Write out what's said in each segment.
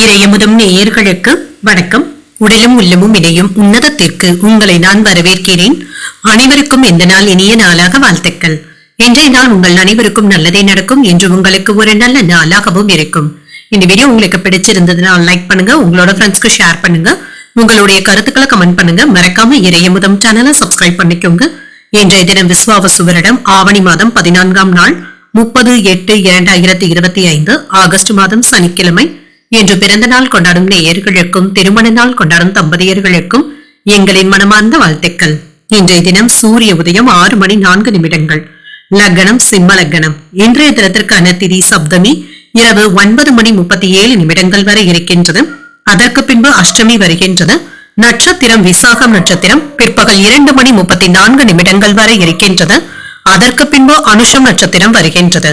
இறையமுதம் நேயர்களுக்கு வணக்கம். உடலும் உள்ளமும் இணையும் உன்னதத்திற்கு உங்களை நான் வரவேற்கிறேன். அனைவருக்கும் இந்த நாள் இனிய நாளாக வாழ்த்துக்கள். இன்றைய நாள் உங்கள் அனைவருக்கும் நல்லதே நடக்கும் என்று உங்களுக்கு ஒரு நல்ல நாளாகவும் இருக்கும். இந்த வீடியோ உங்களுக்கு பிடிச்சிருந்ததுன்னா லைக் பண்ணுங்க உங்களோட ஃப்ரெண்ட்ஸ்க்கு ஷேர் பண்ணுங்க உங்களுடைய கருத்துக்களை கமெண்ட் பண்ணுங்க. மறக்காம இறையமுதம் சேனலை சப்ஸ்கிரைப் பண்ணிக்கோங்க. இன்றைய தினம் விஸ்வாவசு வருடம் ஆவணி மாதம் பதினான்காம் நாள் முப்பது எட்டு இரண்டாயிரத்தி இருபத்தி ஐந்து ஆகஸ்ட் மாதம் சனிக்கிழமை இன்று பிறந்த நாள் கொண்டாடும் நேயர்களுக்கும் திருமண நாள் கொண்டாடும் தம்பதியர்களுக்கும் எங்களின் மனமார்ந்த வாழ்த்துக்கள். இன்றைய தினம் சூரிய உதயம் ஆறு மணி நான்கு நிமிடங்கள். லக்னம் சிம்ம லக்னம். இன்றைய தினத்திற்கான திதி சப்தமி இரவு ஒன்பது மணி முப்பத்தி ஏழு நிமிடங்கள் வரை இருக்கின்றது. அதற்கு பின்பு அஷ்டமி வருகின்றது. நட்சத்திரம் விசாகம் நட்சத்திரம் பிற்பகல் இரண்டு மணி முப்பத்தி நான்கு நிமிடங்கள் வரை இருக்கின்றது. அதற்கு பின்பு அனுஷம் நட்சத்திரம் வருகின்றது.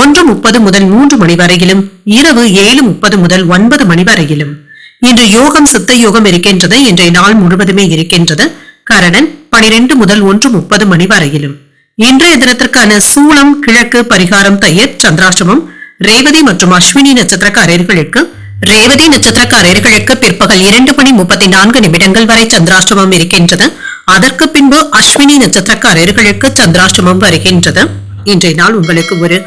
ஒன்று முப்பது முதல் மூன்று மணி வரையிலும் இரவு ஏழு முப்பது முதல் ஒன்பது மணி வரையிலும். இன்று யோகம் சித்த யோகம் இருக்கின்றது. இன்றைய நாள் முழுவதுமே இருக்கின்றது. கரணன் பனிரெண்டு முதல் ஒன்று முப்பது மணி வரையிலும். இன்றைய தினத்திற்கான சூளம் கிழக்கு பரிகாரம் தயிர் சந்திராஷ்டமம் ரேவதி மற்றும் அஸ்வினி நட்சத்திரக்காரர்களுக்கு ரேவதி நட்சத்திரக்காரர்களுக்கு பிற்பகல் இரண்டு மணி முப்பத்தி நான்கு நிமிடங்கள் வரை சந்திராஷ்டமம் இருக்கின்றது. அதற்கு பின்பு அஸ்வினி நட்சத்திரக்காரர்களுக்கு சந்திராஷ்டமம் வருகின்றது. இன்றைய நாள் உங்களுக்கு ஒரு